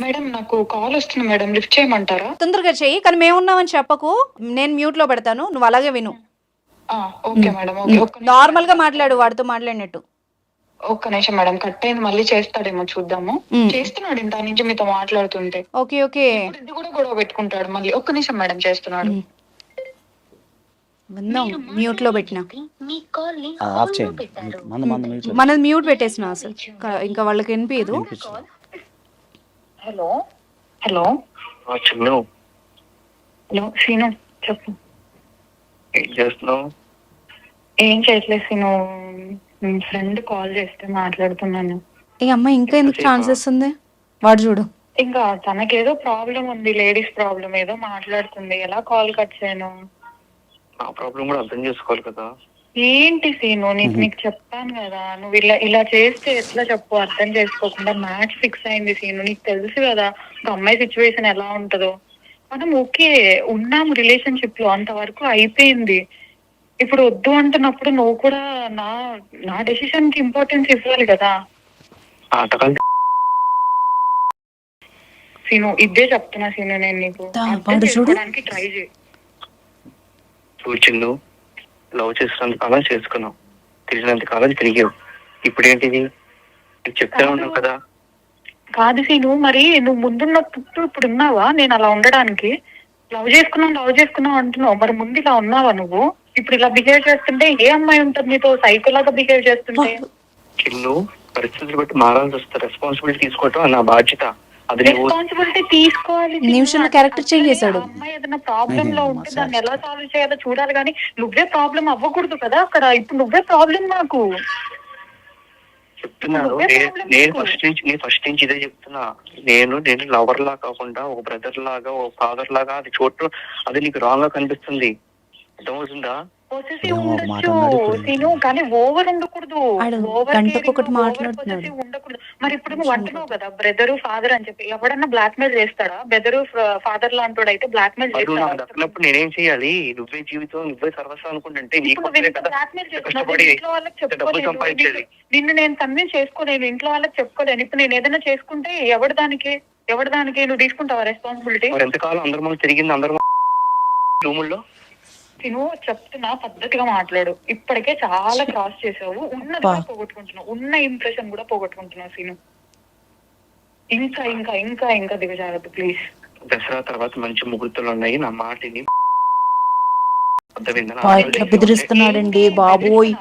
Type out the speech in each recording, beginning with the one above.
Madam నాకు call వస్తుంది madam. Lift చేయమంటారా? తొందరగా చెయ్యి కానీ మేమున్నామని చెప్పకు. నేను మ్యూట్లో పెడతాను. నువ్వు అలాగే విను. ఆ, ఓకే మేడం ఓకే. ఒక్క నిమిషం. నార్మల్గా మాట్లాడు వాడితో మాట్లాడినట్టు. ఒక్క నిమిషం మేడం కట్ అయింది మళ్ళీ చేస్తాడేమో చూద్దాము. మ్. చేస్తున్నాడు ఇంత నుంచి మీతో మాట్లాడుతుంటే. Okay okay. ఇప్పుడు ఇది కూడా గొడవ పెట్టుకుంటాడు మళ్ళీ ఒక్క నిమిషం మేడం చేస్తున్నాడు. మ్. విందాం మ్యూట్లో పెట్టిన ఆఫ్ చేయండి. మంద మంద మ్యూట్. మనది మ్యూట్ పెట్టేసిన అసలు ఇంకా- ఇంకా వాళ్ళకి వినిపించదు. Hello? Hello? Chinnu hello Seenu చెప్పు. ఏం చేస్తున్నావు? ఏం చేయట్లేదు సీను. ఫ్రెండ్ కాల్ చేస్తే మాట్లాడుతున్నాను. ఈ అమ్మాయి ఇంకా ఎందుకు ఛాన్సెస్ ఉంది వాడు చూడు. ఇంకా తనకేదో ప్రాబ్లం ఉంది లేడీస్ ప్రాబ్లం ఏదో మాట్లాడుతుంది. ఎలా కాల్ కట్ చేయను? నా ప్రాబ్లం కూడా అర్థం చేసుకోవాలి కదా. ఏంటి సీను? నీకు నీకు చెప్పాను కదా. నువ్వు ఇలా ఇలా చేస్తే ఎట్లా చెప్పు? అర్థం చేసుకోకుండా మ్యాచ్ ఫిక్స్ అయింది సీను. నీకు తెలుసు కదా ఒక అమ్మాయి సిచ్యువేషన్ ఎలా ఉంటుందో. మనం ఓకే ఉన్నాం రిలేషన్షిప్లో. అంతవరకు అయిపోయింది. ఇప్పుడు వద్దు అంటున్నప్పుడు నువ్వు కూడా నా నా డెసిషన్కి ఇంపార్టెన్స్ ఇవ్వాలి కదా. సీను ఇదే చెప్తున్నా సీను నేను నీకు. ట్రై చేయి. లవ్ చేసినంత కాలం చేసుకున్నావు. తిరిగినంత కాలం తిరిగావు. ఇప్పుడు ఏంటిది చెప్తా ఉన్నావు కదా. కాదు సీను మరి నువ్వు ముందున్నప్పుడు ఇప్పుడు ఉన్నావా? నేను అలా ఉండడానికి. లవ్ చేసుకున్నావు లవ్ చేసుకున్నావు అంటున్నావు. మరి ముందు ఇలా ఉన్నావా నువ్వు? ఇప్పుడు ఇలా బిహేవ్ చేస్తుంటే ఏ అమ్మాయి ఉంటుంది నీతో? సైకోలాగా బిహేవ్ చేస్తుంటే? పరిస్థితులు బట్టి మారాల్సి వస్తుంది. రెస్పాన్సిబిలిటీ తీసుకోవటం నా బాధ్యత. రెస్పాన్సిబిలిటీ తీసుకోవాలి. నిమిషంలో change అసలే చేశాడు. ఆ అమ్మాయి ఏదైనా ప్రాబ్లం లో అయ్యో, ఉంటే దాన్ని ఎలా సాల్వ్ చేయాలో చూడాలి కానీ నువ్వే ప్రాబ్లం అవ్వకూడదు కదా అక్కడ. ఇప్పుడు నువ్వే ప్రాబ్లం నాకు. చెప్తున్నాను. నేను. ఫస్ట్ నుంచి నేను ఫస్ట్ నుంచి ఇదే చెప్తున్నా. నేను నేను లవర్ లా కాకుండా ఒక బ్రదర్ లాగా ఒక ఫాదర్ లాగా అది చూడటం అది నీకు రాంగ్గా కనిపిస్తుంది. అర్థమవుతుందా? సీను కానీ ఓవర్ ఉండకూడదు. గంటకొకటి మాట్లాడుతున్నాడు. ఉండకూడదు. మరి ఇప్పుడు నువ్వు అంటున్నావు కదా బ్రదర్ ఫాదర్ అని చెప్పి. ఎవడన్నా బ్లాక్ మెయిల్ చేస్తాడా? బ్రదర్ ఫాదర్ లాంటి అయితే బ్లాక్ మెయిల్ చేస్తాడా? నేనేం చేయాలి? నువ్వే జీవితం నువ్వే సర్వస్వం అనుకుంటుంటే బ్లాక్ మెయిల్ చేస్తున్నావు. ఇంట్లో వాళ్ళకి చెప్పుకోలేదు. నిన్ను- నేను కన్విన్స్ చేసుకోలేను. ఇంట్లో వాళ్ళకి చెప్పుకోలేను. ఇప్పుడు నేను ఏదైనా చేసుకుంటే ఎవరి దానికి? ఎవరి దానికి నువ్వు తీసుకుంటావా రెస్పాన్సిబిలిటీ ఎంతకాలం అందరి ముందు తిరిగింది? అందరి రూముల్లో? నువ్వు చెప్తున్నా పద్ధతిగా మాట్లాడు. ఇప్పటికే చాలా క్రాస్ చేసావు. ఉన్నది కూడా పోగొట్టుకుంటున్నావు. ఉన్న ఇంప్రెషన్ కూడా పోగొట్టుకుంటున్నావు సీను. ఇంకా ఇంకా ఇంకా ఇంకా దిగజారద్దు ప్లీజ్ దసరా తర్వాత మంచి ముహూర్తాలు ఉన్నాయి. నా మాటిని ఇట్లా బెదిరిస్తున్నాడండి బాబోయ్.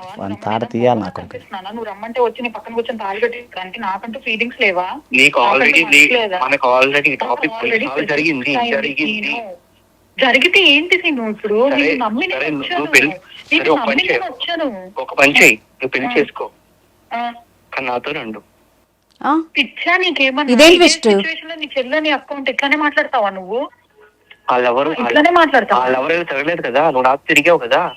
తీయాలి నాకు. నువ్వు రమ్మంటే వచ్చి నీ పక్కన కూర్చొని తాళి కట్టి అంటే నాకంటూ ఫీలింగ్స్ లేవా? నీకు ఆల్రెడీ? మనకు ఆల్రెడీ టాపిక్ జరిగింది. జరిగింది. జరిగితే ఏంటి సీను ఇప్పుడు? నువ్వు వచ్చాను. ఒక పని చేయి. నువ్వు పెళ్ళి. చేసుకో. కానీ నాతో రండు. ఆ? పిచ్చా నీకేమన్నా? నీ చెల్లెని అకౌంట్ ఇట్లానే మాట్లాడతావా నువ్వు? వాళ్ళెవరు ఇట్లానే మాట్లాడతావా? వాళ్ళెవరు తిరగలేదు కదా? నువ్వు నాకు తిరిగావు కదా?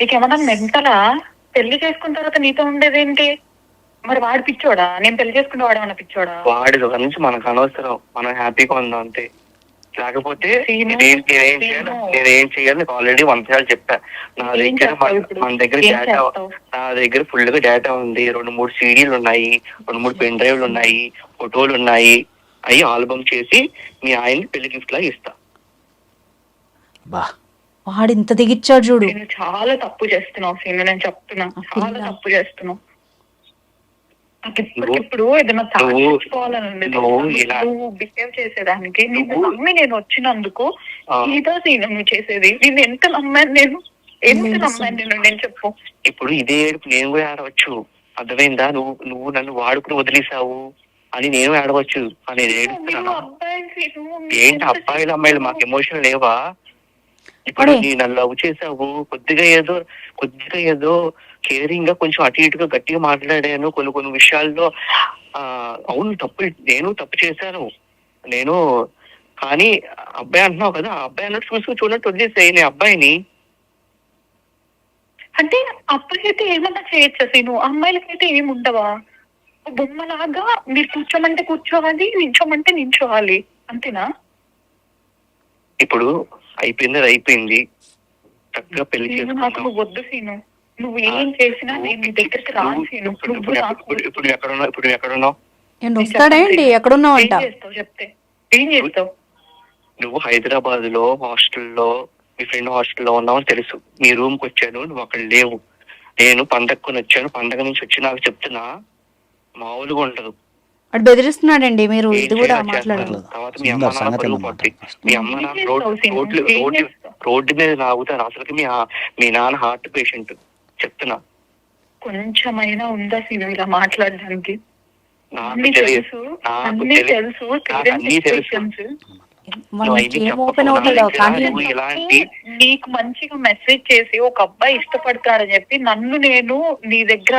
నీకేమన్నా మెంటలా? పెళ్ళి చేసుకున్న తర్వాత నీతో ఉండేదేంటి? మరి వాడు పిచ్చోడా? నేను పెళ్ళి చేసుకున్న వాడు ఏమన్నా పిచ్చోడా? వాడి నుంచి మనకు అనవసరం. మనం హ్యాపీగా ఉందాం అంతే. లేకపోతే నేనేం చేయాలి. నేనేం చేయాలి నీకు ఆల్రెడీ వంద సార్లు చెప్పా. నా దగ్గర మన- దగ్గర డేటా? నా దగ్గర ఫుల్గా డేటా ఉంది. రెండు మూడు సీడీలు ఉన్నాయి. రెండు మూడు పెన్ డ్రైవ్లు ఉన్నాయి. ఫోటోలు ఉన్నాయి. అవి ఆల్బమ్ చేసి మీ ఆయన్ని పెళ్ళి గిఫ్ట్ లాగా ఇస్తా. బా. వాడు ఇంత దిగిచ్చాడు చూడు. నేను చాలా తప్పు చేస్తున్నావు సీను. నేను చెప్తున్నా. చాలా. తప్పు చేస్తున్నావు. ఇప్పుడు ఏదైనా నువ్వు- బిహేవ్ చేసేదానికి నిన్ను నువ్వు- నమ్మి నేను వచ్చినందుకు ఇదో సీను నువ్వు చేసేది నేను ఎంత నమ్మాను నేను? ఎంత నేను నమ్మాను నేను? నేను చెప్పు. ఇప్పుడు ఇదే ఏడుపు నేను కూడా ఆడవచ్చు అర్థమైందా? నువ్వు నువ్వు నన్ను వాడుకుని వదిలేసావు అని నేను ఆడవచ్చు అని నేను ఏడుస్తున్నాను ఏంటి అబ్బాయిలు అమ్మాయిలు మాకు ఎమోషన్ లేవా? ఇప్పుడు. నీ నన్ను లవ్ చేసావు కొద్దిగా ఏదో కొద్దిగా ఏదో కేరింగ్గా కొంచెం అటు ఇటుగా గట్టిగా మాట్లాడాను కొన్ని కొన్ని విషయాల్లో ఆ అవును తప్పు నేను తప్పు చేశాను. నేను కానీ అబ్బాయి అంటున్నావు కదా ఆ అబ్బాయి అన్నట్టు చూసుకుని చూడట్టు వదిలేసాయి నీ అబ్బాయిని. అంటే అబ్బాయిలైతే ఏమన్నా చేయొచ్చా సీను? అమ్మాయిలకైతే ఏమి ఉండవా బొమ్మలాగా మీరు కూర్చోమంటే కూర్చోవాలి నించోమంటే నించోవాలి. అంతేనా? ఇప్పుడు అయిపోయింది అయిపోయింది. చక్కగా పెళ్ళి నాకు వద్దు సీను. నువ్వు ఏం చేసినా నేను నీ దగ్గరికి రాను ఇప్పుడు నువ్వు ఇప్పుడు నాకు ఇప్పుడు ఇప్పుడు ఎక్కడ ఉన్నావు ఇప్పుడు ఎక్కడ ఉన్నావు ఏంటి వస్తాడేంటి ఎక్కడున్నావంట? ఏం చేస్తావు? చెప్తే. ఏం చేస్తావు? నువ్వు హైదరాబాద్లో హాస్టల్లో మీ ఫ్రెండ్ హాస్టల్లో ఉన్నావని తెలుసు. నీ రూమ్కి వచ్చాను నువ్వు అక్కడ లేవు. నేను పండగకొని వచ్చాను పండగ నుంచి వచ్చి నాకు చెప్తున్నా మామూలుగా ఉండదు. అటు బెదిరిస్తున్నాడండి మీరు ఏం ఇది కూడా చేయాలో? మాట్లాడండి చేస్తాను. తర్వాత మీ అమ్మ నాన్న సంగతి పరువు. మీ అమ్మ రోడ్? రోడ్లు ఏం రోడ్డు చేస్తావు? రోడ్డు మీద లాగుతారు అసలుకి మీ ఆ- మీ నాన్న హార్ట్ పేషెంట్. చెప్తున్నా. కొంచెమైనా ఉందా సీను ఇలా మాట్లాడడానికి? నాకు తెలుసు. అన్ని తెలుసు. నీకు మంచిగా మెసేజ్ చేసి ఒక అబ్బాయి ఇష్టపడతాడని చెప్పి నన్ను నేను నీ దగ్గర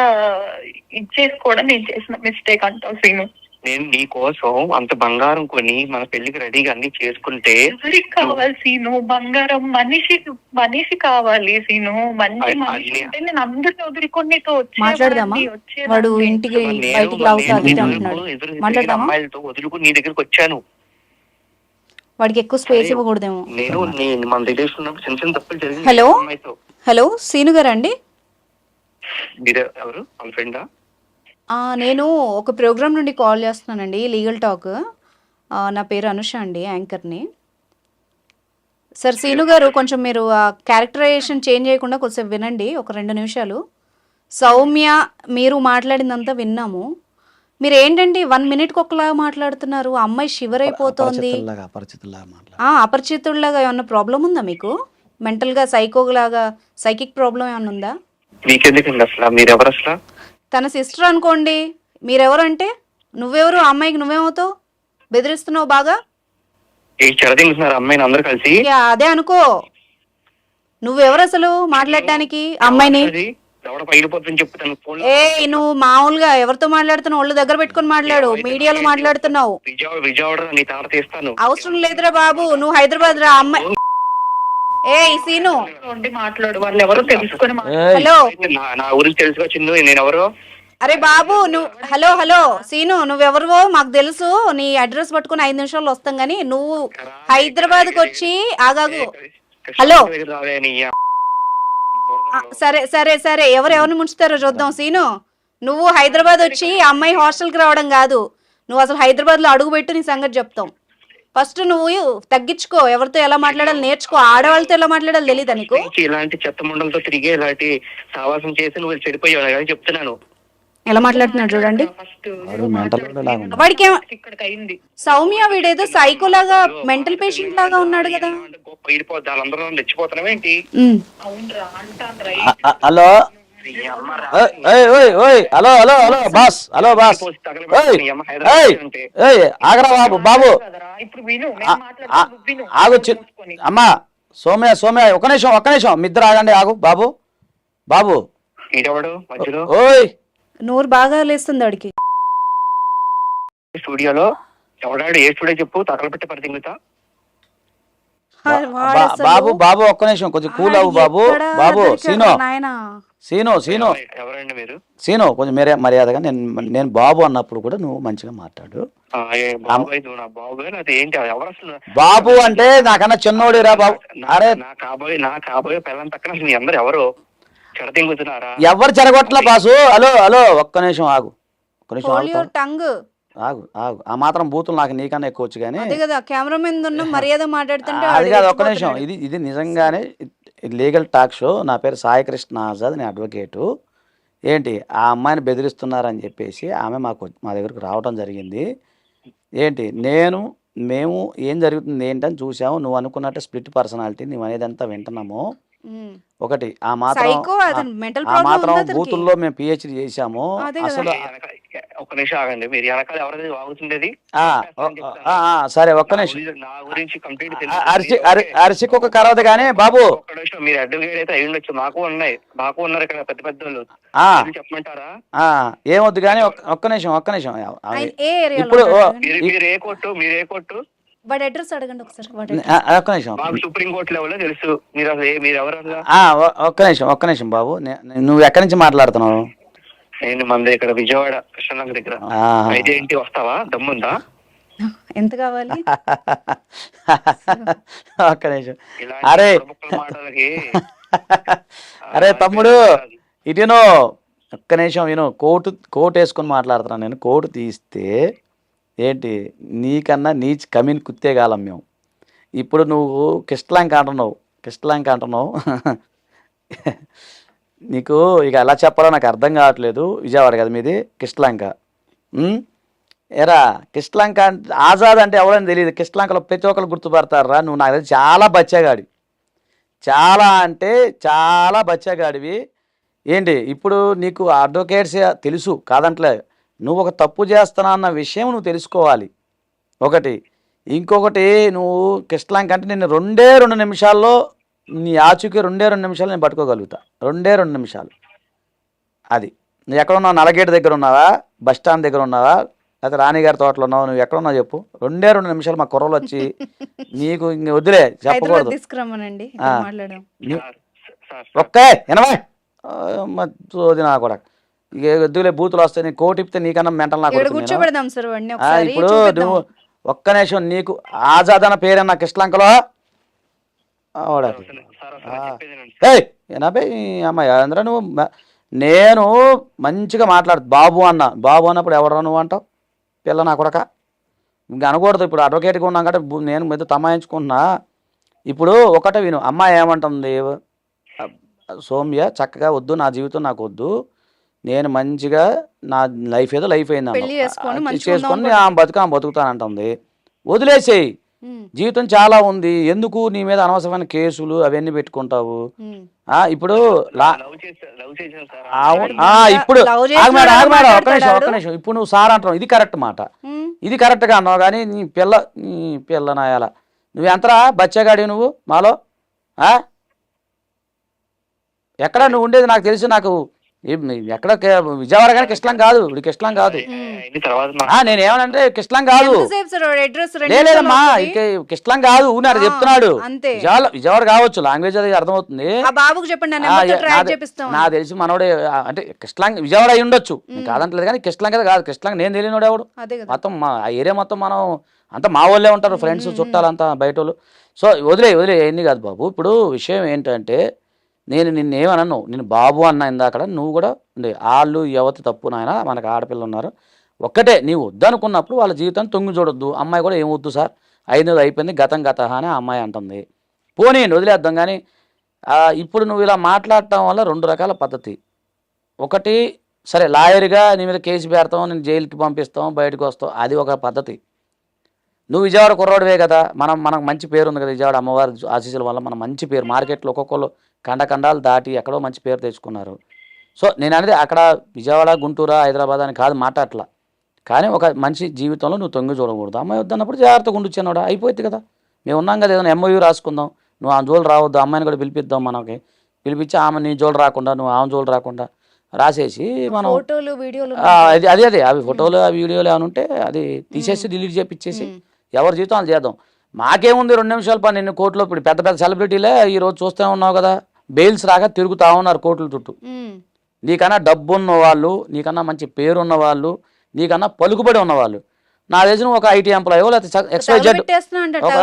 ఇచ్చేసుకోవడం నేను చేసిన మిస్టేక్ అంటావు సీను. నేను నీ కోసం అంత బంగారం కొని మన పెళ్ళికి రెడీగా అన్ని చేసుకుంటే ఎవరికి కావాలి సీను? బంగారం మనిషి మనిషి కావాలి సీను. మంచి మనిషి నేను అందరిని వదులుకొని నీతో మాట్లాడదామా. వాడు ఇంటికి నేను- బయటికి లాగుతా నేను అది ఇది ఎదురు- అంటున్నాడు. ఎదురు తిరిగిన మాట్లాడదామా? అమ్మాయిలతో వదులుకుని నీ దగ్గరికి వచ్చాను. వాడికి ఎక్కువ స్పేస్ ఇవ్వకూడదేమో. నేను నేను మన రిలేషన్ ఉన్నప్పుడు చిన్న చిన్న తప్పులు జరిగింది హలో? అమ్మాయితో హలో? సీను గారు అండి? మీరు ఎవరు? వాళ్ళ ఫ్రెండా? నేను ఒక ప్రోగ్రామ్ నుండి కాల్ చేస్తున్నానండి లీగల్ టాక్. నా పేరు అనుష అండి యాంకర్ని. సార్ సీను గారు కొంచెం మీరు ఆ క్యారెక్టరైజేషన్ చేంజ్ చేయకుండా కొంచెం వినండి ఒక రెండు నిమిషాలు. సౌమ్య మీరు మాట్లాడిందంతా విన్నాము. మీరు ఏంటండి వన్ మినిట్కి ఒకలాగా మాట్లాడుతున్నారు ఆ అమ్మాయి షివర్ అయిపోతోంది అపరిచితుల్లాగా ఏమన్నా ప్రాబ్లం ఉందా మీకు? మెంటల్గా సైకోలాగా సైకిక్ ప్రాబ్లం ఏమన్నా ఉందా? మీకెందుకండి అసలు? మీరు ఎవరు అసలు తన సిస్టర్ అనుకోండి మీరెవరంటే? నువ్వెవరు? ఆ అమ్మాయికి నువ్వేమవుతావు? బెదిరిస్తున్నావు బాగా? అమ్మాయిని అందరూ కలిసి. అదే అనుకో. నువ్వెవరు అసలు మాట్లాడటానికి అమ్మాయిని? ఏ నువ్వు మామూలుగా ఎవరితో మాట్లాడుతున్నావు? ఒళ్ళు దగ్గర పెట్టుకొని మాట్లాడు. మీడియాలో మాట్లాడుతున్నావు. అవసరం లేదురా బాబు. నువ్వు హైదరాబాద్ రా అమ్మాయి ఏ సీను. ఉండి మాట్లాడు వాళ్ళు ఎవరో తెలుసుకొని మాట్లాడు. ఏయ్, హలో. నా- నా గురించి తెలుసుకో చిన్ను నేను ఎవరు అరే బాబు నువ్వు హలో హలో సీను నువ్వెవరివో మాకు తెలుసు. నీ అడ్రస్ పట్టుకుని ఐదు నిమిషాల్లో వస్తాం కానీ నువ్వు హైదరాబాద్కి వచ్చి ఆగాగు. హలో. ఆ, సరే సరే సరే ఎవరు ఎవరిని ముంచుతారో చూద్దాం సీను. నువ్వు హైదరాబాద్ వచ్చి ఆ అమ్మాయి హాస్టల్కి రావడం కాదు. నువ్వు అసలు హైదరాబాద్లో అడుగు పెట్టు నీ సంగతి చెప్తాం. ఫస్ట్ నువ్వు తగ్గించుకో ఎవరితో ఎలా మాట్లాడాలి నేర్చుకో ఆడవాళ్ళతో ఎలా మాట్లాడాలి తెలీదా నీకు? ఇలాంటి చెత్త ముండలతో తిరిగి ఇలాంటి సావాసం చేసి నువ్వు చెడిపోయావు కానీ చెప్తున్నాను. ఎలా మాట్లాడుతున్నాడు చూడండి. లాగా. వాడికి సౌమ్య వీడేదో సైకోలాగా మెంటల్ పేషెంట్ లాగా ఉన్నాడు కదా. Hello? Hello hello hello boss hello boss. ఆగరా బాబు బాబు. ఆగు. అమ్మా సోమ్య సోమ్య ఒక నిమిషం ఒక్క నిమిషం. మీ ఇద్దరు ఆగండి ఆగు బాబు. బాబు. ఓయ్. నోరు బాగా లేస్తుంది వాడికి స్టూడియోలో? ఎవడాడు? ఏ స్టూడియో చెప్పు తగల పెట్టి పరితింగుతా వాడు బా- అసలు- బాబు బాబు ఒక్క నిమిషం కొంచెం కూల్ అవ్వు బాబు. బాబు సీను. సీను సీను. ఎవరండి మీరు? సీను కొంచెం మీరే మర్యాదగా నేను నేను బాబు అన్నప్పుడు కూడా నువ్వు మంచిగా మాట్లాడు. ఆ, ఏ బాబాయ్ నువ్వు నా బాబాయ్ అది ఏంటి? అది ఎవరు అసలు? బాబు అంటే నాకన్నా చిన్నోడిరా బాబు. అరే నా కాబోయే నా కాబోయే పిల్లల పక్కన మీ అందరు ఎవరు? చెడతింగుతున్నారా ఎవరు బాసు? హలో హలో ఒక్క నిమిషం ఆగు. ఒక్క నిమిషం టంగ్ ఆగు ఆగు. ఆ మాత్రం బూతులు నాకు నీకన్నా ఎక్కువ వచ్చు కానీ అదే కదా కెమెరా మీద ఉన్న మర్యాద మాట్లాడుతుంటే అది కాదు ఒక్క నిమిషం. ఇది ఇది నిజంగానే లీగల్ టాక్ షో. నా పేరు సాయికృష్ణ ఆజాద్ నేను అడ్వకేటు. ఏంటి? ఆ అమ్మాయిని బెదిరిస్తున్నారని చెప్పేసి ఆమె మాకు మా దగ్గరకు రావడం జరిగింది. ఏంటి? నేను మేము ఏం జరుగుతుంది ఏంటని చూసాము నువ్వు అనుకున్నట్టు స్ప్లిట్ పర్సనాలిటీ నువ్వు అనేదంతా వింటున్నాము. ఒకటి ఆ మాత్రం ఆ మాత్రం. బూతుల్లో మేము పిహెచ్డి చేశాము. అసలు ఒక్క నిమిషం ఆగండి. మీరు వెనకాల ఎవరిది వాగుతుండేది? సరే ఒక్క నిమిషం. నా గురించి కంప్లీట్ ఆ, అరిచి అరి- అరిసికి ఒక కరవదు కానీ బాబు. ఒక్క నిమిషం మీరు అడ్వకేట్ అయితే అయి ఉండొచ్చు మాకు ఉన్నాయి. మాకు ఉన్నారు ఇక్కడ పెద్ద పెద్ద వాళ్ళు చెప్పమంటారా? ఆ, ఏమొద్దు కానీ ఒక్క- ఒక్క నిమిషం ఒక్క నిమిషం. ఇప్పుడు? మీరు మీరు ఏ కోర్టు? మీరు ఏ కోర్టు? వాడి అడ్రస్ అడగండి ఒకసారి వాడి ఒక్క నిమిషం. మాకు సుప్రీం కోర్టు లెవెల్లో తెలుసు. మీరు అసలు ఏ- మీరు ఎవరు అసలు ఆ, ఒ- ఒక్క నిమిషం ఒక్క నిమిషం బాబు. నే- నువ్వు ఎక్కడి నుంచి మాట్లాడుతున్నావు? నేను మన ఇక్కడ విజయవాడ కృష్ణనగర్ దగ్గర. ఆహా. అయితే ఏంటి వస్తావా? దమ్ముందా? ఎంత కావాలి? ఒక్క నిమిషం. ఇలాంటి అరే. మాటలకి అరే తమ్ముడు ఇటును ఒక్క నిమిషం విను. కోటు కోట్ వేసుకొని మాట్లాడుతున్నాను నేను. కోటు తీస్తే ఏంటి? నీకన్నా నీ కమిన్ కుత్తేగాలం మేము. ఇప్పుడు నువ్వు కిష్టలాంక అంటున్నావు. కిష్టలాంక అంటున్నావు. నీకు ఇక ఎలా చెప్పాలో నాకు అర్థం కావట్లేదు. విజయవాడ కదా మీది? కిష్టలాంక. ఎరా కిష్టలాంక అంటే ఆజాద్ అంటే ఎవరని తెలియదు. కిష్టలాంకలో ప్రతి ఒక్కరు గుర్తుపడతారా నువ్వు నాకు చాలా బచ్చగాడి చాలా అంటే చాలా బచ్చగాడివి. ఏంటి? ఇప్పుడు నీకు అడ్వకేట్స్ తెలుసు. కాదంటలే. నువ్వు ఒక తప్పు చేస్తున్నా అన్న విషయం నువ్వు తెలుసుకోవాలి. ఒకటి ఇంకొకటి నువ్వు కిష్టలంక అంటే నేను రెండే రెండు నిమిషాల్లో నీ ఆచూకీ రెండే రెండు నిమిషాలు నేను పట్టుకోగలుగుతా. రెండే రెండు నిమిషాలు. అది. నువ్వు ఎక్కడ ఉన్నావు? నలగేట్ దగ్గర ఉన్నావా? బస్ స్టాండ్ దగ్గర ఉన్నావా? లేకపోతే రాణిగారి తోటలో ఉన్నావు? నువ్వు ఎక్కడ ఉన్నావు చెప్పు. రెండే రెండు నిమిషాలు మా కుర్రలు వచ్చి నీకు ఇంక వదిలే చెప్పకూడదు. ఒక్కే ఎనవై చోది నా కూడా ఇక వద్దులే బూతులు వస్తాయి నీ కోటి ఇప్పితే నీకన్నా మెంటల్ నా ఇక్కడ కొడుకు నేను. కూర్చోబెడదాం సార్ వాడిని ఆ, ఒకసారి ఇప్పుడు. నువ్వు ఒక్క నిమిషం నీకు ఆజాద్ అన్న పేరన్నా వినండి సార్. ఏయ్ ఎనభై అమ్మాయి? అందరూ నువ్వు నేను మంచిగా మాట్లాడు బాబు అన్న. బాబు అన్నప్పుడు ఎవరు నువ్వు అంటావు? పిల్ల నా కొడక? ఇంక అనకూడదు ఇప్పుడు అడ్వకేట్గా ఉన్నాం కాబట్టి నేను మీద తమాయించుకుంటున్నా. ఇప్పుడు ఒకటే విను అమ్మాయి ఏమంటుంది? సౌమ్య చక్కగా వద్దు నా జీవితం నాకు వద్దు. నేను మంచిగా నా లైఫ్ ఏదో లైఫ్ అయింది పెళ్ళి చేసుకొని ఆమె బతుకు ఆమె బతుకుతానంటుంది. వదిలేసేయి. జీవితం చాలా ఉంది. ఎందుకు నీ మీద అనవసరమైన కేసులు అవన్నీ పెట్టుకుంటావు. ఆ ఇప్పుడు ఇప్పుడు ఒక్క నిమిషం ఒక్క. నిమిషం. ఇప్పుడు నువ్వు సార్ అంటున్నావు. ఇది కరెక్ట్ మాట. ఇది కరెక్ట్గా అన్నావు కానీ నీ పిల్ల నీ పిల్ల నాయాల నువ్వు ఎంతరా? బచ్చగాడి నువ్వు మాలో? ఆ? ఎక్కడ నువ్వు ఉండేది నాకు తెలిసి నాకు ఎక్కడ విజయవాడ కానీ కిష్టం కాదు. ఇప్పుడు కిష్టం కాదు. ఆ, నేనేమనంటే కిష్టం కాదు. ఎంతసేపు సార్ వాడి అడ్రస్ రెండు లేదమ్మా కిష్టం కాదు ఊనాడు ఆ, చెప్తున్నాడు. అంతే. విజయవాడ కావచ్చు లాంగ్వేజ్ అది అర్థమవుతుంది. ఆ బాబుకు చెప్పండి నా తెలిసి మనోడే అంటే కిష్టలాంగ్ విజయవాడ అయి ఉండొచ్చు. నేను కాదంటలేదు కానీ కిష్టలాంగ్ కదా కాదు. కిష్టలాంగ్ నేను తెలియనోడు ఎవడు? మొత్తం మా ఆ ఏరియా మొత్తం మనం అంతా మా వాళ్ళే ఉంటారు ఫ్రెండ్స్ చుట్టాలంతా బయట వాళ్ళు సో వదిలే వదిలే ఎన్ని కాదు బాబు. ఇప్పుడు విషయం ఏంటంటే నేను నిన్ను ఏమనను నేను బాబు అన్న ఇందాకడ నువ్వు కూడా ఉండే వాళ్ళు యువత తప్పు నాయన మనకు ఆడపిల్ల ఉన్నారు. ఒక్కటే నీవు వద్దనుకున్నప్పుడు వాళ్ళ జీవితాన్ని తొంగి చూడొద్దు. అమ్మాయి కూడా ఏమొద్దు సార్? ఐదు అయిపోయింది గతం గత అని అమ్మాయి అంటుంది. పోనీ వదిలేద్దాం కానీ ఇప్పుడు నువ్వు ఇలా మాట్లాడటం వల్ల రెండు రకాల పద్ధతి. ఒకటి సరే లాయర్గా నీ మీద కేసు పెడతాం నేను జైలుకి పంపిస్తాం బయటకు వస్తాం అది ఒక పద్ధతి. నువ్వు విజయవాడ కుర్రోడివే కదా మనం మనకు మంచి పేరు ఉంది కదా విజయవాడ అమ్మవారి ఆశీస్సుల వల్ల మనం మంచి పేరు మార్కెట్లో ఒక్కొక్కరు కండ కండాలు దాటి ఎక్కడో మంచి పేరు తెచ్చుకున్నారు. సో నేను అనేది అక్కడ విజయవాడ గుంటూరు హైదరాబాద్ అని కాదు మాట్లాడట్లా. కానీ ఒక మనిషి జీవితంలో నువ్వు తొంగి చూడకూడదు. అమ్మాయి వద్దన్నప్పుడు జాగ్రత్తగా ఉండు చిన్నవాడు అయిపోయింది కదా. మేము ఉన్నాం కదా ఏదైనా ఎంఓయూ రాసుకుందాం. నువ్వు ఆమె జోలు రావద్దు అమ్మాయిని కూడా పిలిపిద్దాం మనకి. పిలిపించి ఆమె నీ జోలు రాకుండా నువ్వు ఆమె జోలు రాకుండా రాసేసి మనం ఫోటోలు వీడియోలు అది అదే అదే అవి ఫోటోలు ఆ వీడియోలు ఏమైనా ఉంటే అది తీసేసి డిలీట్ చేపిచ్చేసి ఎవరి జీవితం వాళ్ళు చేద్దాం. మాకేముంది రెండు నిమిషాలు పని నిన్ను కోర్టులో ఇప్పుడు పెద్ద పెద్ద సెలబ్రిటీలే ఈ రోజు చూస్తూనే ఉన్నావు కదా. బెయిల్స్ రాక తిరుగుతా ఉన్నారు కోర్టుల చుట్టూ. నీకన్నా డబ్బు ఉన్న వాళ్ళు నీకన్నా మంచి పేరు ఉన్న వాళ్ళు నీకన్నా పలుకుబడి ఉన్నవాళ్ళు నా తెలిసిన ఒక ఐటీ ఎంప్లాయో లేకపోతే ఎక్స్వై జెడ్ ఒక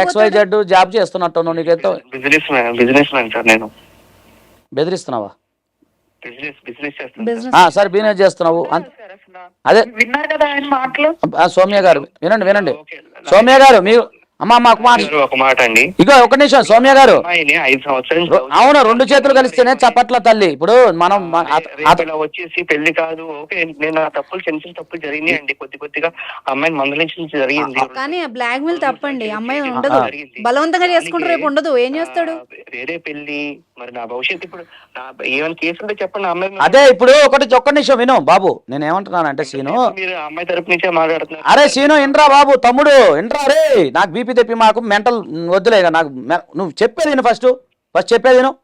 ఎక్స్వై? జెడ్ జాబ్ చేస్తున్నట్టు నీకెంతో బెదిరిస్తున్నావా? బిజినెస్ బిజినెస్ చేస్తాను బిజినెస్ ఆ, సరే బిజినెస్ చేస్తున్నావు. అదే విన్నారు కదా ఆయన మాటలు? ఆ, సౌమ్య గారు వినండి వినండి. సౌమ్య గారు మీరు అమ్మ ఒక మాట. ఒక మాట అండి. ఇగో ఒక నిమిషం సౌమ్య గారు. ఐదు సంవత్సరాలు అవును రెండు చేతులు కలిస్తేనే చప్పట్ల తల్లి. ఇప్పుడు మనం వచ్చేసి పెళ్ళి కాదు. ఓకే నేను ఆ తప్పులు చిన్న చిన్న తప్పులు జరిగినాయి అండి. కొద్ది కొద్దిగా అమ్మాయిని మందలించి జరిగింది. కానీ బ్లాక్ మెయిల్ తప్పండి. అమ్మాయి ఉండదు. బలవంతంగా చేసుకుంటే రేపు ఉండదు. ఏం చేస్తాడు? వేరే పెళ్ళి. మరి నా భవిష్యత్తు ఇప్పుడు నా ఏమైనా కేసు ఉంటే చెప్పండి. అమ్మాయి. అదే ఇప్పుడు ఒకటి ఒక్క నిమిషం విను బాబు. నేను ఏమంటున్నానంటే సీను. మీరు అమ్మాయి తరపు నుంచే మాట్లాడుతున్నారు. అరే సీను ఇంట్రా బాబు తమ్ముడు. ఇంట్రా రే నాకు బీపీ తెప్పి మాకు మెంటల్ వద్దులే నాకు నువ్వు చెప్పేది నేను ఫస్ట్. ఫస్ట్ చెప్పేది నేను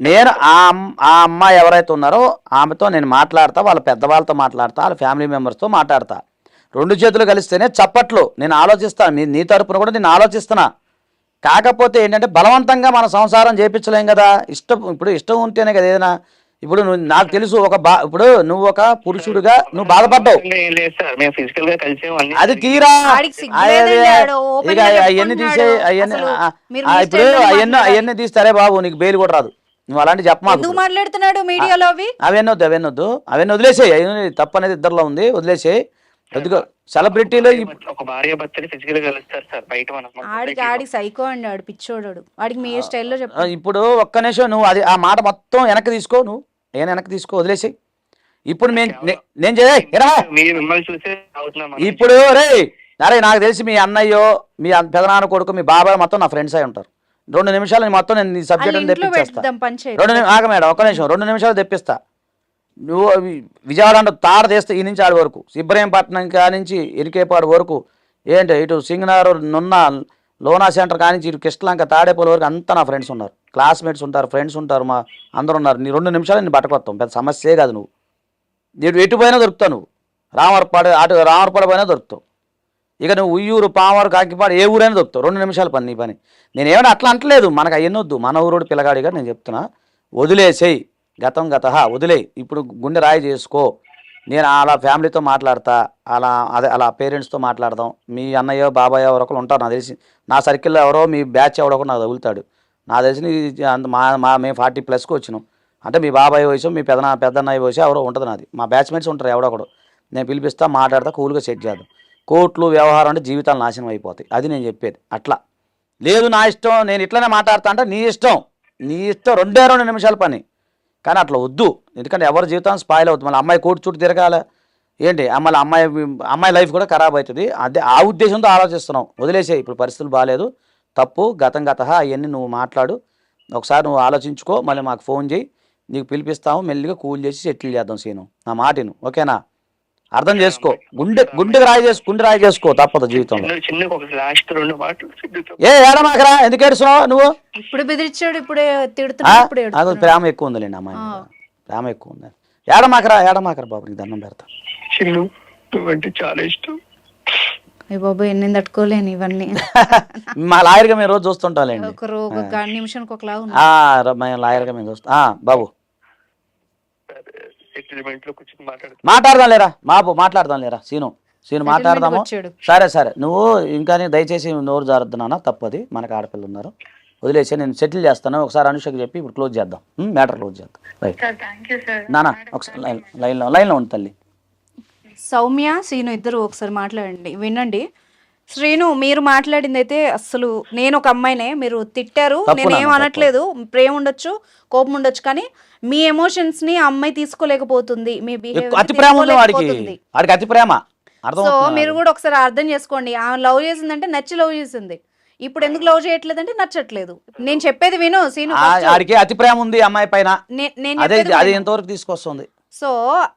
నేను ఆ అమ్- ఆ అమ్మాయి ఎవరైతే ఉన్నారో ఆమెతో నేను మాట్లాడతా వాళ్ళ పెద్దవాళ్ళతో మాట్లాడతా వాళ్ళ ఫ్యామిలీ మెంబర్స్తో మాట్లాడతా. రెండు చేతులు కలిస్తేనే చప్పట్లు. నేను ఆలోచిస్తాను మీ నీ తరపున కూడా నేను ఆలోచిస్తున్నా. కాకపోతే ఏంటంటే బలవంతంగా మన సంసారం చేపించలేం కదా. ఇష్టం ఇప్పుడు ఇష్టం ఉంటేనే కదా ఏదైనా ఇప్పుడు నువ్వు నాకు తెలుసు ఒక బా ఇప్పుడు నువ్వు ఒక పురుషుడిగా నువ్వు బాధపడ్డావు. అది తీరా? ఇక అవన్నీ తీసే. అవన్నీ ఇప్పుడు అవన్నీ. అవన్నీ తీస్తారే బాబు నీకు బెయిల్ కూడా రాదు. నువ్వు అలాంటి చెప్పమాకు. మాట్లాడుతున్నాడు మీడియాలో అవి? అవన్నీ వద్దు అవన్నీ వద్దు. అవన్నీ వదిలేసేయి. అవన్నీ తప్పు అనేది ఇద్దరిలో ఉంది వదిలేసేయి. ఎందుకు? సెలబ్రిటీలో ఇప్- ఒక భార్య భర్తని ఫిజికల్గా కలుస్తారు సార్ బయట మనం ఆడికి ఆడి సైకో అండి ఆడు పిచ్చోడాడు. వాడికి మీ స్టైల్లో చెప్పు ఇప్పుడు ఒక్క నిమిషం నువ్వు అది ఆ మాట మొత్తం వెనక్కి తీసుకో నువ్వు. నేను వెనక్కి తీసుకో వదిలేసేయి ఇప్పుడు నేను నే- నేను చే ఎరా! మీరు మిమ్మల్ని చూసే అవుతున్నాం మనం. ఇప్పుడు రే అరే నాకు తెలిసి మీ అన్నయ్యో మీ పెదనాన్న కొడుకు మీ బాబాయ్ మొత్తం నా ఫ్రెండ్స్ అయి ఉంటారు. రెండు నిమిషాలు నేను మొత్తం నేను సబ్జెక్ట్ ఇంట్లో తెప్పించేస్తా రెండు ఆగ మేడం ఒక్క నిమిషం రెండు నిమిషాలు తెప్పిస్తా. నువ్వు అవి విజయవాడ అంటే తార తీస్తే ఈ నుంచి ఆడి వరకు ఇబ్రహీంపట్నం కా నుంచి ఇరికేపాడు వరకు ఏంటి ఇటు సింగనారు నున్న లోనా సెంటర్ కానించి ఇటు కృష్ణలంక తాడేపల్లి వరకు అంతా నా ఫ్రెండ్స్ ఉన్నారు. క్లాస్మేట్స్ ఉంటారు ఫ్రెండ్స్ ఉంటారు మా అందరు ఉన్నారు. నీ రెండు నిమిషాలు నేను పట్టుకొస్తాం పెద్ద సమస్యే కాదు నువ్వు. నేను ఎటు పోయినా దొరుకుతావు నువ్వు. రామర్పాడు అటు రామర్పాడు పోయినా దొరుకుతావు. ఇక నువ్వు ఉయ్యూరు పామరు కాకిపాడు ఏ ఊరైనా దొరుకుతావు. రెండు నిమిషాలు పని నీ పని. నేనేమైనా అట్లా అంటలేదు మనకు అయ్యనొద్దు మన ఊరోడు పిల్లగాడిగా నేను చెప్తున్నా. వదిలేసేయి. గతం గత వదిలేయి. ఇప్పుడు గుండె రాయి చేసుకో. నేను అలా ఫ్యామిలీతో మాట్లాడతా. అలా అదే అలా పేరెంట్స్తో మాట్లాడదాం. మీ అన్నయ్య బాబాయ్ ఎవరొకరు ఉంటారు. నాకు తెలిసి నా సర్కిల్లో ఎవరో మీ బ్యాచ్ ఎవడొకరు నాకు తగులుతాడు. నా తెలిసి అంత మా మా మేము ఫార్టీ ప్లస్కి వచ్చినాం. అంటే మీ బాబాయ్ వయసు మీ పెద్ద పెద్దన్నయ్య వయసు ఎవరో ఉంటుంది నాది. మా బ్యాచ్మెంట్స్ ఉంటారు ఎవడో ఒకడు. నేను పిలిపిస్తా మాట్లాడతా కూల్గా సెట్ చేద్దాం. కోర్టులు వ్యవహారం అంటే జీవితాలు నాశనం అయిపోతాయి. అది నేను చెప్పేది. అట్లా. లేదు నా ఇష్టం నేను ఇట్లనే మాట్లాడతా అంటే నీ ఇష్టం. నీ ఇష్టం రెండే రెండు నిమిషాల పని. కానీ అట్లా వద్దు. ఎందుకంటే ఎవరి జీవితం స్పాయిల్ అవుతుంది. మళ్ళీ అమ్మాయి కోర్టు చుట్టూ తిరగాల. ఏంటి? మళ్ళీ అమ్మాయి అమ్మాయి లైఫ్ కూడా ఖరాబ్ అవుతుంది. అదే ఆ ఉద్దేశంతో ఆలోచిస్తున్నాం. వదిలేసే ఇప్పుడు పరిస్థితులు బాగాలేదు తప్పు గతం గత అవన్నీ నువ్వు మాట్లాడు. ఒకసారి నువ్వు ఆలోచించుకో మళ్ళీ మాకు ఫోన్ చేయి. నీకు పిలిపిస్తాము మెల్లిగా కూల్ చేసి సెటిల్ చేద్దాం సీను. నా మాటిను ఓకేనా? అర్థం చేసుకో. గుండె గుండెకి రాయి చేసుకో గుండె రాయి చేసుకో తప్పదు జీవితంలో. చిన్న చిన్న ఒక లాస్ట్ రెండు మాటలు సిద్ధుతో ఏ ఏడమాకరా ఎందుకు ఏడుస్తున్నావు నువ్వు? ఇప్పుడు బెదిరించాడు ఇప్పుడే? తిడుతున్నాడు. ప్రేమ ఎక్కువ ఉందిలేండి అమ్మాయి. ప్రేమ ఎక్కువ ఉంది ఏడమాకరా ఏడమాకరా బాబు నీకు దండం పెడతా. చిన్ను నువ్వంటే చాలా ఇష్టం. ఏ బాబు ఎన్ని తట్టుకోలేను ఇవన్నీ. మా లాయర్గా మేము రోజు చూస్తుంటాంలేండి. ఒక రో- ఒక నిమిషానికి ఒకలా మేము లాయర్గా మేము చూస్తాం. ఆ, బాబు. మాట్లాడదాం లేరా? బాబు మాట్లాడదాం లేరా? సీను సీను మాట్లాడదాము. సరే సరే. నువ్వు ఇంకా దయచేసి నోరు జారుద్దునా తప్పది. మనకు ఆడపిల్లలు ఉన్నారు. వదిలేసి నేను సెటిల్ చేస్తాను. ఒకసారి అనుషకి చెప్పి ఇప్పుడు క్లోజ్ చేద్దాం. మ్యాటర్ క్లోజ్ చేద్దాం. రైట్ నానా ఒకసారి లైన్ లైన్లో లైన్లో ఉంది తల్లి. సౌమ్య శ్రీను ఇద్దరు ఒకసారి మాట్లాడండి వినండి. శ్రీను మీరు మాట్లాడింది అయితే అసలు నేను ఒక అమ్మాయినే మీరు తిట్టారు నేనేం అనట్లేదు ప్రేమ ఉండొచ్చు కోపం ఉండొచ్చు కానీ మీ ఎమోషన్స్ని అమ్మాయి తీసుకోలేకపోతుంది మీ బిహేవియర్ అతి ప్రేమ వాడికి? అతి సో మీరు కూడా ఒకసారి అర్థం చేసుకోండి ఆమె లవ్ చేసిందంటే నచ్చి లవ్ చేసింది. ఇప్పుడు ఎందుకు లవ్ చేయట్లేదంటే నచ్చట్లేదు. నేను చెప్పేది విను సీను అతి ప్రేమ ఉంది అమ్మాయి పైన. నేను అదే. ఎంతవరకు తీసుకొస్తుంది? సో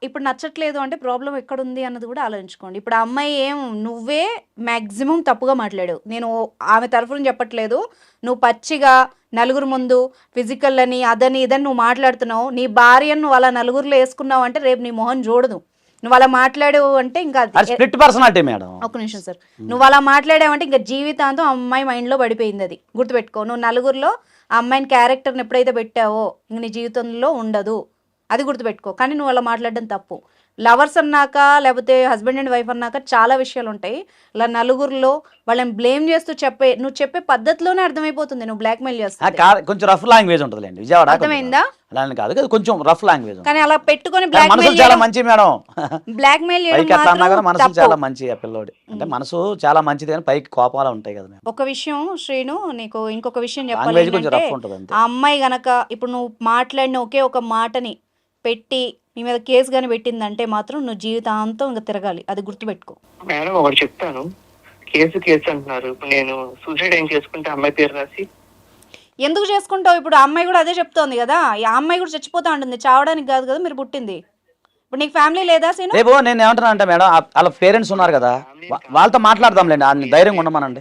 ఇప్పుడు నచ్చట్లేదు అంటే ప్రాబ్లం ఎక్కడుంది అన్నది కూడా ఆలోచించుకోండి. ఇప్పుడు ఆ అమ్మాయి ఏం నువ్వే మ్యాక్సిమం తప్పుగా మాట్లాడావు. నేను ఆమె తరఫున చెప్పట్లేదు. నువ్వు పచ్చిగా నలుగురు ముందు ఫిజికల్ అని అదని ఇదని నువ్వు మాట్లాడుతున్నావు. నీ భార్యను నువ్వు అలా నలుగురిలో వేసుకున్నావు అంటే రేపు నీ మొహం చూడదు. నువ్వు అలా మాట్లాడావు అంటే ఇంకా స్ప్లిట్ పర్సనాలిటీ మేడం. ఒక నిమిషం సార్. నువ్వు అలా మాట్లాడావంటే ఇంకా జీవితాంతం ఆ అమ్మాయి మైండ్లో పడిపోయింది అది. గుర్తుపెట్టుకో నువ్వు నలుగురిలో అమ్మాయిని క్యారెక్టర్ని ఎప్పుడైతే పెట్టావో ఇంక నీ జీవితంలో ఉండదు. అది గుర్తుపెట్టుకో. కానీ నువ్వు అలా మాట్లాడడం తప్పు. లవర్స్ అన్నాక లేకపోతే హస్బెండ్ అండ్ వైఫ్ అన్నాక చాలా విషయాలు ఉంటాయి. ఇలా నలుగురిలో వాళ్ళని బ్లేమ్ చేస్తూ చెప్పే నువ్వు చెప్పే పద్ధతిలోనే అర్థమైపోతుంది. నువ్వు బ్లాక్మెయిల్ చేస్తావు కొంచెం రఫ్ లాంగ్వేజ్ ఉంటుందిలేండి. విజయవాడ అర్థమైందా? అలానే కాదు కదా కొంచెం రఫ్ లాంగ్వేజ్ ఉంటుంది. కానీ అలా పెట్టుకొని బ్లాక్మెయిల్ చాలా మంచి మేడం. బ్లాక్మెయిల్ మనసు. చాలా మంచి ఆ పిల్లోడి. అంటే మనసు చాలా మంచిది కానీ పైకి కోపాలు ఉంటాయి కదా ఒక విషయం శ్రీను నీకు ఇంకొక విషయం చెప్పాలి ఉంటుంది ఆ అమ్మాయి గనక ఇప్పుడు నువ్వు మాట్లాడిన ఒకే ఒక మాటని పెట్టి నీ మీద కేసు కానీ పెట్టిందంటే మాత్రం నువ్వు జీవితాంతం ఇంకా తిరగాలి. అది గుర్తుపెట్టుకో. మేడం ఒకటి చెప్తాను. కేసు కేసు అంటున్నారు. ఇప్పుడు నేను సూసైడ్ ఏం చేసుకుంటే అమ్మాయి పేరు రాసి? ఎందుకు చేసుకుంటావు? ఇప్పుడు ఆ అమ్మాయి కూడా అదే చెప్తోంది కదా. ఈ ఆ అమ్మాయి కూడా చచ్చిపోతా ఉంటుంది చావడానికి కాదు కదా మీరు పుట్టింది. ఇప్పుడు నీకు ఫ్యామిలీ లేదా సీను? రేపు నేను ఏమంటున్నా అంటే మేడం ఆ- వాళ్ళ పేరెంట్స్ ఉన్నారు కదా. వా- వాళ్ళతో మాట్లాడదాంలేండి ఆ ధైర్యంగా ఉండమనండి.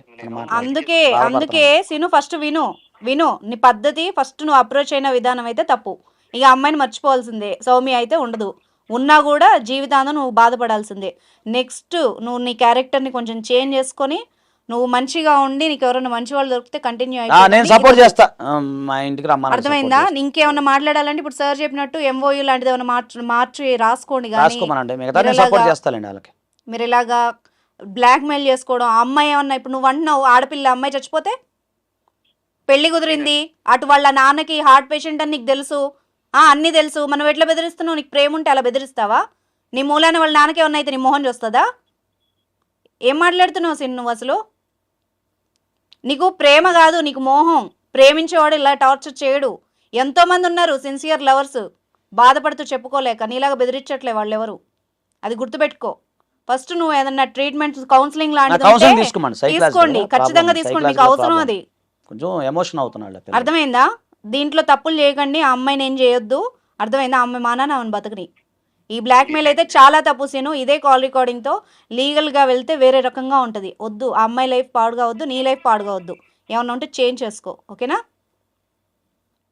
అందుకే బాధపడతాను. అందుకే సీను ఫస్ట్ విను. విను. నీ పద్ధతి ఫస్ట్ నువ్వు అప్రోచ్ అయిన విధానం అయితే తప్పు. ఇక అమ్మాయిని మర్చిపోవాల్సిందే. సౌమ్య అయితే ఉండదు. ఉన్నా కూడా జీవితాంతం నువ్వు బాధపడాల్సిందే. నెక్స్ట్ నువ్వు నీ క్యారెక్టర్ని కొంచెం చేంజ్ చేసుకొని నువ్వు మంచిగా ఉండి నీకు ఎవరైనా మంచి వాళ్ళు దొరికితే కంటిన్యూ నేను సపోర్ట్ చేస్తా. మా ఇంటికి రమ్మని అర్థమైందా? ఇంకేమన్నా మాట్లాడాలంటే ఇప్పుడు సార్ చెప్పినట్టు ఎంఓయూ లాంటిది ఏమైనా మార్చు మార్చి రాసుకోండి కానీ రాసుకోమనండి. మిగతా నేను మీరు సపోర్ట్ ఇలాగా- చేస్తానండి వాళ్ళకి. మీరు ఇలాగా బ్లాక్ మెయిల్ చేసుకోవడం అమ్మాయి ఏమన్నా ఇప్పుడు నువ్వు అంటున్నావు ఆడపిల్ల అమ్మాయి చచ్చిపోతే? పెళ్ళి కుదిరింది. అటు వాళ్ళ నాన్నకి హార్ట్ పేషెంట్ అని నీకు తెలుసు. అన్నీ తెలుసు. మనం ఎట్లా బెదిరిస్తున్నావు? నీకు ప్రేమ ఉంటే అలా బెదిరిస్తావా? నీ మూలాన వాళ్ళ నాన్నకి అయితే నీ మొహం చూస్తుందా? ఏం మాట్లాడుతున్నావు సిన్ నువ్వు అసలు? నీకు ప్రేమ కాదు నీకు మోహం. ప్రేమించేవాడు ఇలా టార్చర్ చేయడు. ఎంతోమంది ఉన్నారు సిన్సియర్ లవర్స్. బాధపడుతూ చెప్పుకోలేక నీలాగా బెదిరించట్లే వాళ్ళు ఎవరు అది గుర్తుపెట్టుకో. ఫస్ట్ నువ్వు ఏదన్నా ట్రీట్మెంట్ కౌన్సిలింగ్ లాంటిది తీసుకోండి. ఖచ్చితంగా తీసుకోండి. మీకు అవసరం అది. కొంచెం ఎమోషన్ అవుతున్నాడు. అర్థమైందా? దీంట్లో తప్పులు చేయకండి ఆ అమ్మాయిని ఏం చేయొద్దు. అర్థమైందా? ఆ అమ్మాయి మానా ఆమెను బతకని. ఈ బ్లాక్మెయిల్ అయితే చాలా తప్పు సీను. ఇదే కాల్ రికార్డింగ్తో లీగల్గా వెళ్తే వేరే రకంగా ఉంటుంది. వద్దు ఆ అమ్మాయి లైఫ్ పాడుగా వద్దు నీ లైఫ్ పాడుగా వద్దు. ఏమన్నా ఉంటే చేంజ్ చేసుకో ఓకేనా?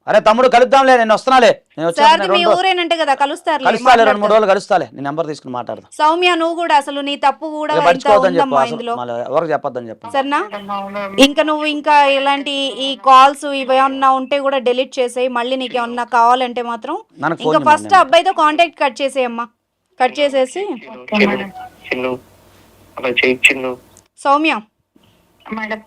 అరే తమ్ముడు కలుద్దాంలే నేను వస్తున్నాలే. నేను సార్ మీ ఊరేనంటే కదా కలుస్తారు కలుస్తాలే రెండు మూడు రోజులు కలుస్తాలే. నీ నెంబర్ తీసుకుని మాట్లాడదాం. సౌమ్య నువ్వు కూడా అసలు నీ తప్పు కూడా ఇక ఇంత పడుచుకోవద్దని చెప్పు ఉందమ్మా అసలు ఇందులో. మళ్ళీ ఎవరికి చెప్పొద్దని చెప్పు. సరేనా? ఇంకా నువ్వు ఇంకా ఇలాంటి ఈ కాల్స్ ఇవి ఏమన్నా ఉంటే కూడా డెలీట్ చేసేయి. మళ్ళీ నీకు ఏమన్నా కావాలంటే మాత్రం ఇంకా ఫస్ట్ అబ్బాయితో కాంటాక్ట్ కట్ చేసేయమ్మా. కట్ చేసేసి. చిన్ను చిన్ను. అలా చేయి చిన్ను. సౌమ్య. మేడం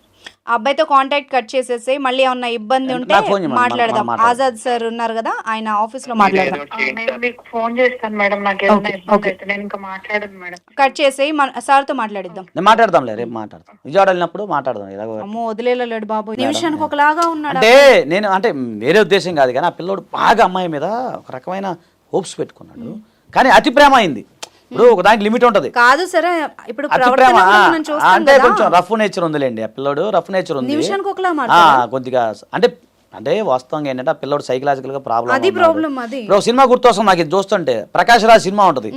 అబ్బాయితో కాంటాక్ట్ కట్ చేసేసి మళ్ళీ ఏమన్నా ఇబ్బంది ఉంటే నాకు ఫోన్ చేయమను, మాట్లాడదాం. ఆజాద్ సార్ ఉన్నారు కదా ఆయన ఆఫీస్లో మాట్లాడదాం. ఆ, నేను మీకు ఫోన్ చేస్తాను మేడం నాకు ఏదైనా Okay, ఇబ్బంది okay. అయితే నేను ఇంకా మాట్లాడను మేడం. కట్ చేసేయి మన సార్తో మాట్లాడిద్దాం. నేను మాట్లాడదాంలే రేపు మాట్లాడదాం విజయవాడ వెళ్ళినప్పుడు మాట్లాడదాం ఇలాగ అమ్మో వదిలేలేడు బాబు. నిమిషానికి ఒకలాగా ఉన్నాడు? అంటే నేను అంటే వేరే ఉద్దేశం కాదు కానీ ఆ పిల్లోడు బాగా అమ్మాయి మీద ఒక రకమైన హోప్స్ పెట్టుకున్నాడు. కానీ అతి ప్రేమ అయింది. ఇప్పుడు ఒక దానికి లిమిట్ ఉంటది. కాదు సరే ఇప్పుడు అంటే కొంచెం రఫ్ నేచర్ ఉందిలేండి ఆ పిల్లోడు రఫ్ నేచర్ ఉంది. కొద్దిగా అంటే అంటే వాస్తవంగా ఏంటంటే ఆ పిల్లోడు సైకలాజికల్గా ప్రాబ్లం అది ప్రాబ్లం అది. ఇప్పుడు సినిమా గుర్తొస్తుంది నాకు ఇది చూస్తుంటే ప్రకాష్ రాజ్ సినిమా ఉంటది.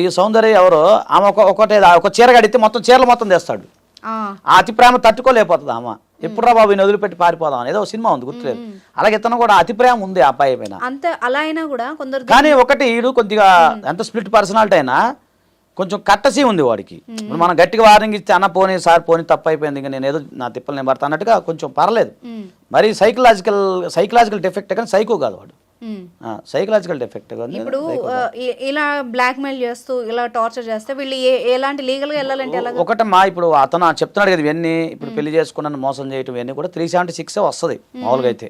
ఈ సౌందర్య ఎవరో ఆమె ఒక ఒకటే ఒక చీర కడితే మొత్తం చీరలు మొత్తం తెస్తాడు. ఆ అతి ప్రేమ తట్టుకోలేకపోతుంది ఆమె. ఎప్పుడురా బాబు ఈయన వదిలిపెట్టి పారిపోదాం ఏదో ఒక సినిమా ఉంది గుర్తులేదు. అలాగే ఇతను కూడా అతి ప్రేమ ఉంది ఆ అబ్బాయి పైన అంత అలా అయినా కూడా కొందరు కానీ ఒకటి ఈడు కొద్దిగా ఎంత స్ప్లిట్ పర్సనాలిటీ అయినా కొంచెం కట్టసి ఉంది వాడికి. మనం గట్టిగా వార్నింగ్ ఇస్తే అన్న పోనీ సార్ పోనీ తప్పు అయిపోయింది ఇంకా నేను ఏదో నా తిప్పలు నేను పడతా అన్నట్టుగా కొంచెం పర్లేదు. మరి సైకలాజికల్ సైకలాజికల్ డెఫెక్ట్ కానీ సైకో కాదు వాడు. సైకలాజికల్ డెఫెక్ట్ కానీ ఇప్పుడు ఇలా బ్లాక్ మెయిల్ చేస్తూ ఇలా టార్చర్ చేస్తే వీళ్ళు ఏ ఎలాంటి లీగల్గా వెళ్ళాలంటే ఎలా ఒకటి మా ఇప్పుడు అతను చెప్తున్నాడు కదా ఇవన్నీ ఇప్పుడు పెళ్ళి చేసుకున్నాను మోసం చేయటం ఇవన్నీ కూడా త్రీ సెవెంటీ సిక్స్ వస్తుంది మామూలుగా అయితే.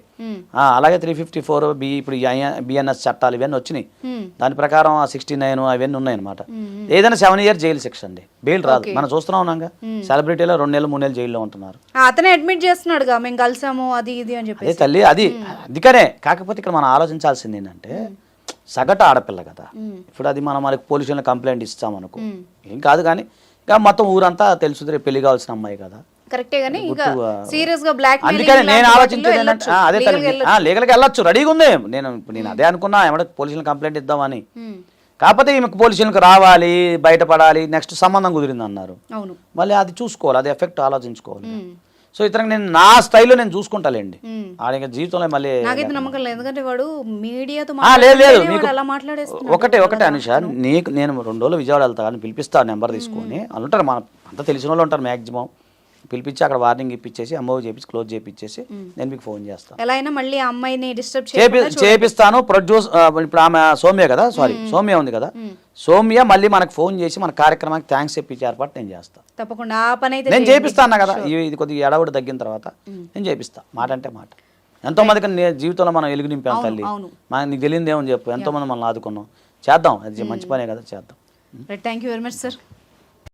ఆ, అలాగే త్రీ ఫిఫ్టీ ఫోర్ బి ఇప్పుడు బిఎన్ఎస్ చట్టాలు ఇవన్నీ వచ్చినాయి. దాని ప్రకారం సిక్స్టీ నైన్ అవన్నీ ఉన్నాయన్నమాట. ఏదైనా సెవెన్ ఇయర్ జైలు శిక్ష అండి. బెయిల్ రాదు. మనం చూస్తున్నాం ఉన్నాగా సెలబ్రిటీలో రెండు నెలలు మూడు నెలలు జైల్లో ఉంటున్నారు. అతనే అడ్మిట్ చేస్తున్నాడుగా మేము కలిసాము అది ఇది అని అదే చెప్పేసి. తల్లి అది అందుకనే. కాకపోతే ఇక్కడ మనం ఆలోచించాల్సింది ఏంటంటే సగటు ఆడపిల్ల కదా. ఇప్పుడు అది మనం మనకి పోలీసులను కంప్లైంట్ ఇస్తాం అనుకో. ఏం కాదు కానీ ఇంకా మొత్తం ఊరంతా తెలుసు పెళ్ళి కావాల్సిన అమ్మాయి కదా. అందుకని నేను ఆలోచించేది ఏంటంటే అదే లీగల్గా వెళ్ళొచ్చు. రెడీగా ఉంది. నేను నేను అదే అనుకున్నా ఏమంటే పోలీసులను కంప్లైంట్ ఇద్దామని. కాకపోతే ఈమెకు పోలీసులకు రావాలి బయటపడాలి నెక్స్ట్ సంబంధం కుదిరింది అన్నారు మళ్ళీ అది చూసుకోవాలి అది ఎఫెక్ట్ ఆలోచించుకోవాలి. సో ఇతనికి నేను నా స్టైల్లో నేను చూసుకుంటాలేండి. ఆడ జీవితంలో మళ్ళీ నాకైతే నమ్మకం లేదు. ఎందుకంటే వాడు మీడియాతో లేదు లేదు. మీకు అలా ఒకటే ఒకటే అనుష. నీకు నేను రెండు రోజులు విజయవాడ వెళ్తా అని పిలిపిస్తా నెంబర్ తీసుకొని. వాళ్ళు ఉంటారు మన అంతా తెలిసిన వాళ్ళు ఉంటారు మ్యాక్సిమం పిలిపించి అక్కడ వార్నింగ్ ఇప్పించేసి అమ్మవి చేపించి క్లోజ్ చేపించేసి నేను మీకు ఫోన్ చేస్తాను ఎలా అయినా మళ్ళీ అమ్మాయిని డిస్టర్బ్ చేపి చేపిస్తాను ప్రొడ్యూస్ ఇప్పుడు ఆమె సౌమ్య కదా సారీ సౌమ్య ఉంది కదా సౌమ్య మళ్ళీ మనకు ఫోన్ చేసి మన కార్యక్రమానికి థ్యాంక్స్ చెప్పించే ఏర్పాటు నేను చేస్తాను తప్పకుండా ఆ పని అయితే నేను. చేపిస్తాను కదా ఇది కొద్దిగా ఎడవుడు తగ్గిన తర్వాత నేను చేపిస్తా మాట అంటే మాట. ఎంతో మందికి జీవితంలో మనం వెలుగు నింపాం తల్లి. మనకి నీకు తెలియదు ఏమని చెప్పు ఎంతో మంది మనం ఆదుకున్నాం. చేద్దాం అది మంచి పనే కదా చేద్దాం. Thank you very much sir